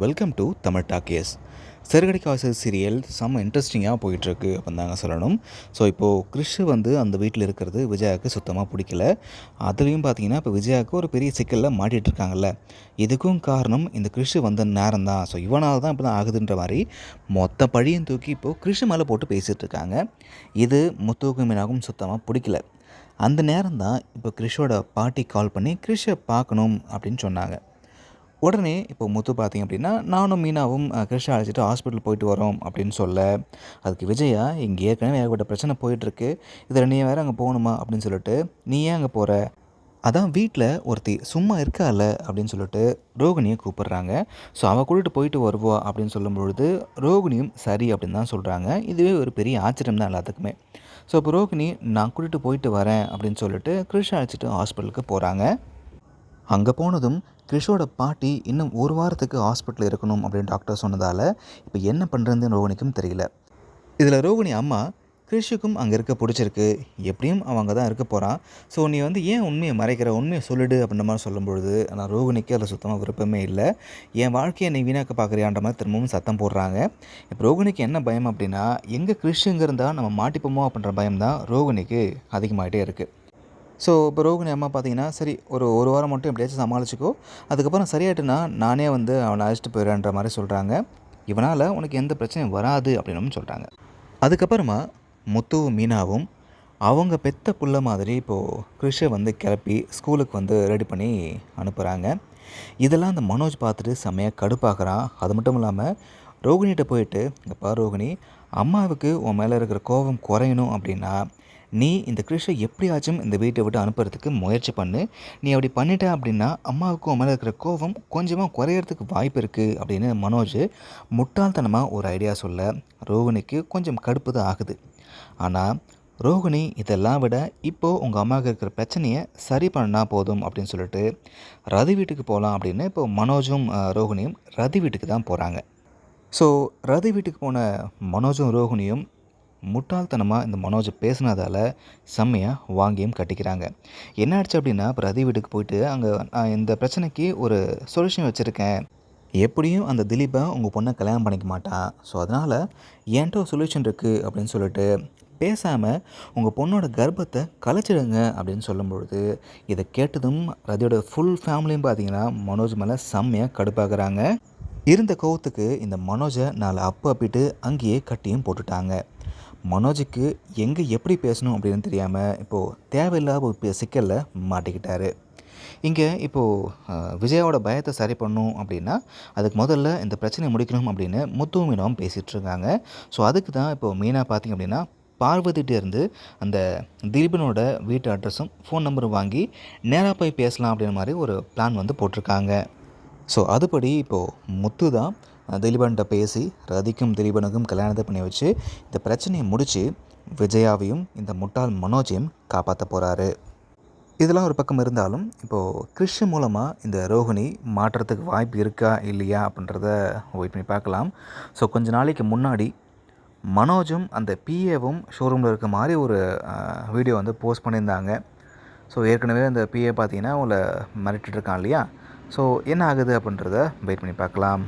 Welcome to Tamil talkies சிறுகடி காசு serial செம்ம இன்ட்ரெஸ்டிங்காக போயிட்டுருக்கு அப்படின்னு தாங்க சொல்லணும். ஸோ இப்போது கிறிஷ் வந்து அந்த வீட்டில் இருக்கிறது விஜயாவுக்கு சுத்தமாக பிடிக்கல. அதுலேயும் பார்த்தீங்கன்னா இப்போ விஜயாவுக்கு ஒரு பெரிய சிக்கலில் மாட்டிகிட்டு இருக்காங்கல்ல. இதுக்கும் காரணம் இந்த கிறிஷ் வந்த நேரம் தான். ஸோ இவனால் தான் இப்படி தான் ஆகுதுன்ற மாதிரி மொத்த பழியும் தூக்கி இப்போது கிறிஷ் மேலே போட்டு பேசிகிட்டு இருக்காங்க. இது முத்துவுக்கும் மீனாகும் சுத்தமாக பிடிக்கல. அந்த நேரம் தான் இப்போ கிறிஷோட பாட்டி கால் பண்ணி கிறிஷை பார்க்கணும் அப்படின்னு சொன்னாங்க. உடனே இப்போ முத்து பார்த்தீங்க அப்படின்னா நானும் மீனாவும் கிருஷ்ணா அழைச்சிட்டு ஹாஸ்பிட்டல் போயிட்டு வரோம் அப்படின்னு சொல்ல அதுக்கு விஜயா இங்கே ஏற்கனவே ஏகப்பட்ட பிரச்சனை போயிட்டுருக்கு. இதில் நீ வேறு அங்கே போகணுமா அப்படின்னு சொல்லிட்டு நீ ஏன் அங்கே போகிற அதான் வீட்டில் ஒருத்தி சும்மா இருக்கால அப்படின்னு சொல்லிட்டு ரோகிணியை கூப்பிடுறாங்க. ஸோ அவள் கூட்டிட்டு போயிட்டு வருவா அப்படின்னு சொல்லும் பொழுது ரோகிணியும் சரி அப்படின்னு தான் சொல்கிறாங்க இதுவே ஒரு பெரிய ஆச்சரியம் தான் எல்லாத்துக்குமே. ஸோ இப்போ ரோகிணி நான் கூட்டிகிட்டு போயிட்டு வரேன் அப்படின்னு சொல்லிட்டு கிருஷ்ணா அழைச்சிட்டு ஹாஸ்பிட்டலுக்கு போகிறாங்க அங்கே போனதும் கிறிஷோட பாட்டி இன்னும் ஒரு வாரத்துக்கு ஹாஸ்பிட்டலில் இருக்கணும் அப்படின்னு டாக்டர் சொன்னதால் இப்போ என்ன பண்ணுறதுன்னு ரோகிணிக்கும் தெரியல. இதில் ரோகிணி அம்மா கிறிஷுக்கும் அங்கே இருக்க பிடிச்சிருக்கு. எப்படியும் அவன் அங்கே தான் இருக்க போகிறான் ஸோ நீ வந்து ஏன் உண்மையை மறைக்கிற? உண்மையை சொல்லிடு அப்படின்ற மாதிரி சொல்லும்பொழுது ஆனால் ரோகிணிக்கு அதில் சுத்தமாக விருப்பமே இல்லை. என் வாழ்க்கையை நீ வீணாக்க பார்க்குறியான்ற மாதிரி திரும்பவும் சத்தம் போடுறாங்க. இப்போ ரோகிணிக்கு என்ன பயம் அப்படின்னா எங்கே கிறிஷுங்க இருந்தால் நம்ம மாட்டிப்போமோ அப்படின்ற பயம் தான் ரோகிணிக்கு அதிகமாகிட்டே இருக்குது ஸோ இப்போ ரோகிணி அம்மா பார்த்தீங்கன்னா சரி ஒரு ஒரு வாரம் மட்டும் எப்படியாச்சும் சமாளிச்சுக்கோ. அதுக்கப்புறம் சரியாயிட்டுனா நானே வந்து அவனை அழைச்சிட்டு போயிடுறேன்ற மாதிரி சொல்கிறாங்க இவனால் உனக்கு எந்த பிரச்சனையும் வராது அப்படின்னு சொல்கிறாங்க அதுக்கப்புறமா முத்துவும் மீனாவும் அவங்க பெத்த புள்ள மாதிரி இப்போது கிருஷை வந்து கிளப்பி ஸ்கூலுக்கு வந்து ரெடி பண்ணி அனுப்புகிறாங்க இதெல்லாம் அந்த மனோஜ் பார்த்துட்டு செம்மையாக கடுப்பாகிறான் அது மட்டும் இல்லாமல் ரோகிணிகிட்ட போயிட்டு இங்கே ரோகிணி அம்மாவுக்கு உன் மேலே இருக்கிற கோபம் குறையணும் அப்படின்னா நீ இந்த கிருஷை எப்படியாச்சும் இந்த வீட்டை விட்டு அனுப்புறதுக்கு முயற்சி பண்ணு. நீ அப்படி பண்ணிட்ட அப்படின்னா அம்மாவுக்கு மேலே இருக்கிற கோபம் கொஞ்சமாக குறையறதுக்கு வாய்ப்பு இருக்குது அப்படின்னு மனோஜ் முட்டாள்தனமாக ஒரு ஐடியா சொல்ல ரோகிணிக்கு கொஞ்சம் கடுப்பு தான் ஆகுது. ஆனால் ரோகிணி இதெல்லாம் விட இப்போது உங்கள் அம்மாவுக்கு இருக்கிற பிரச்சனையை சரி பண்ணால் போதும் அப்படின்னு சொல்லிட்டு ரதி வீட்டுக்கு போகலாம் அப்படின்னு இப்போ மனோஜும் ரோகிணியும் ரதி வீட்டுக்கு தான் போகிறாங்க ஸோ ரதி வீட்டுக்கு போன மனோஜும் ரோகிணியும் முட்டாள்தனமாக இந்த மனோஜ் பேசுனதால் செம்மையாக வாங்கியும் கட்டிக்கிறாங்க. என்ன ஆச்சு அப்படின்னா பிரதி ரதி வீட்டுக்கு போயிட்டு அங்கே நான் இந்த பிரச்சனைக்கு ஒரு சொல்யூஷன் வச்சுருக்கேன். எப்படியும் அந்த திலீப்பை உங்கள் பொண்ணை கல்யாணம் பண்ணிக்க மாட்டான் ஸோ அதனால் என்கிட்ட ஒரு சொல்யூஷன் இருக்குது அப்படின்னு சொல்லிட்டு பேசாமல் உங்கள் பொண்ணோட கர்ப்பத்தை கலைச்சிடுங்க அப்படின்னு சொல்லும் பொழுது இதை கேட்டதும் ரதியோட ஃபுல் ஃபேமிலியும் பார்த்தீங்கன்னா மனோஜ் மேலே செம்மையாக கடுப்பாகிறாங்க இருந்த கோவத்துக்கு இந்த மனோஜை நாலு அப்பு அப்பிட்டு அங்கேயே கட்டியும் போட்டுட்டாங்க. மனோஜுக்கு எங்கே எப்படி பேசணும் அப்படின்னு தெரியாமல் இப்போது தேவையில்லாத ஒரு சிக்கலில் மாட்டிக்கிட்டாரு. இங்கே இப்போது விஜயாவோட பயத்தை சரி பண்ணும் அப்படின்னா அதுக்கு முதல்ல இந்த பிரச்சனையை முடிக்கணும் அப்படின்னு முத்துவும் மீனாவும் பேசிகிட்ருக்காங்க ஸோ அதுக்கு தான் இப்போது மீனா பார்த்திங்க அப்படின்னா பார்வதிட்ட இருந்து அந்த திலீபனோட வீட்டு அட்ரஸும் ஃபோன் நம்பரும் வாங்கி நேராக போய் பேசலாம் அப்படின்ற மாதிரி ஒரு பிளான் வந்து போட்டிருக்காங்க. ஸோ அதுபடி இப்போது முத்து தான் திலீபன்கிட்ட பேசி ரதிக்கும் திலீபனுக்கும் கல்யாணத்தை பண்ணி வச்சு இந்த பிரச்சனையை முடித்து விஜயாவையும் இந்த முட்டாள் மனோஜையும் காப்பாற்ற போகிறாரு இதெல்லாம் ஒரு பக்கம் இருந்தாலும் இப்போது கிறிஷ் மூலமாக இந்த ரோஹிணி மாற்றத்துக்கு வாய்ப்பு இருக்கா இல்லையா அப்படின்றத வெயிட் பண்ணி பார்க்கலாம். ஸோ கொஞ்ச நாளைக்கு முன்னாடி மனோஜும் அந்த பிஏவும் ஷோரூமில் இருக்க மாதிரி ஒரு வீடியோ வந்து போஸ்ட் பண்ணியிருந்தாங்க. ஸோ ஏற்கனவே அந்த பிஏ பார்த்தீங்கன்னா உங்களை மிரட்டிட்டு இருக்கான் இல்லையா? ஸோ என்ன ஆகுது அப்படின்றத வெயிட் பண்ணி பார்க்கலாம்.